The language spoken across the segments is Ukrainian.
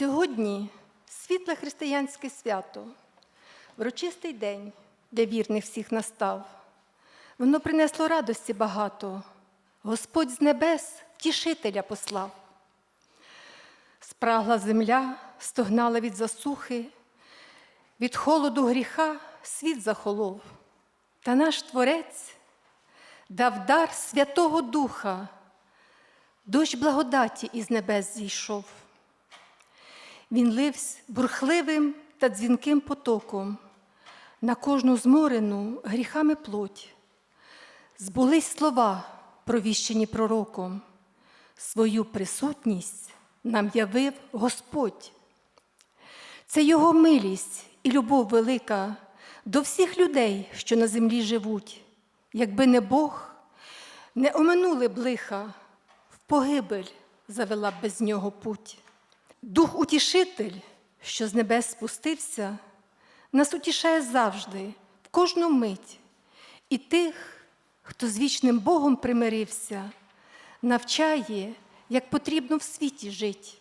Сьогодні світле християнське свято, врочистий день для вірних всіх настав. Воно принесло радості багато. Господь з небес втішителя послав. Спрагла земля, стогнала від засухи, від холоду гріха світ захолов. Та наш Творець дав дар Святого Духа, дощ благодаті із небес зійшов. Він ливсь бурхливим та дзвінким потоком на кожну зморену гріхами плоть. Збулись слова, провіщені пророком, свою присутність нам явив Господь. Це Його милість і любов велика до всіх людей, що на землі живуть. Якби не Бог, не оминули б лиха, в погибель завела без нього путь. Дух Утішитель, що з небес спустився, нас утішає завжди, в кожну мить, і тих, хто з вічним Богом примирився, навчає, як потрібно в світі жить.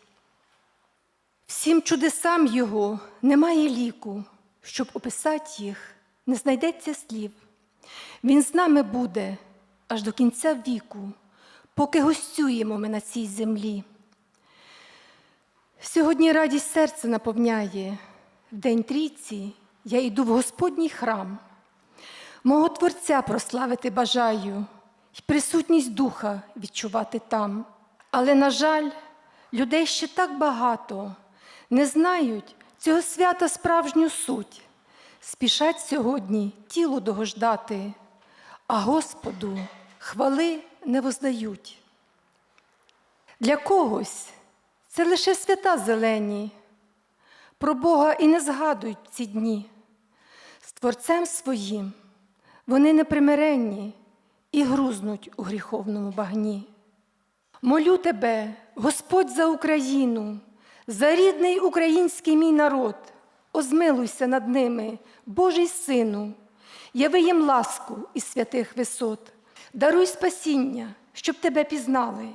Всім чудесам Його немає ліку, щоб описати їх, не знайдеться слів. Він з нами буде аж до кінця віку, поки гостюємо ми на цій землі. Сьогодні радість серце наповняє. В день трійці я йду в Господній храм. Мого Творця прославити бажаю і присутність духа відчувати там. Але, на жаль, людей ще так багато не знають цього свята справжню суть. Спішать сьогодні тіло догождати, а Господу хвали не воздають. Для когось це лише свята зелені, про Бога і не згадують ці дні. З Творцем своїм вони непримиренні і грузнуть у гріховному багні. Молю тебе, Господь, за Україну, за рідний український мій народ, озмилуйся над ними, Божий Сину, яви їм ласку із святих висот, даруй спасіння, щоб тебе пізнали,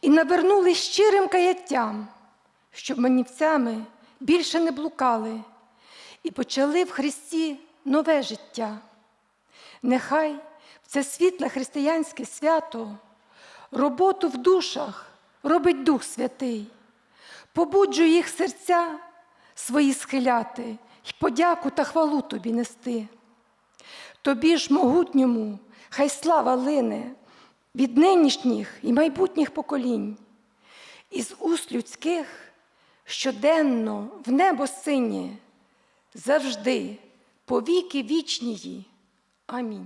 і навернули щирим каяттям, щоб манівцями більше не блукали, і почали в Христі нове життя. Нехай в це світле християнське свято роботу в душах робить Дух Святий, побуджує їх серця свої схиляти й подяку та хвалу тобі нести. Тобі ж могутньому, хай слава лине від нинішніх і майбутніх поколінь, із уст людських щоденно в небо синє, завжди, повіки вічнії. Амінь.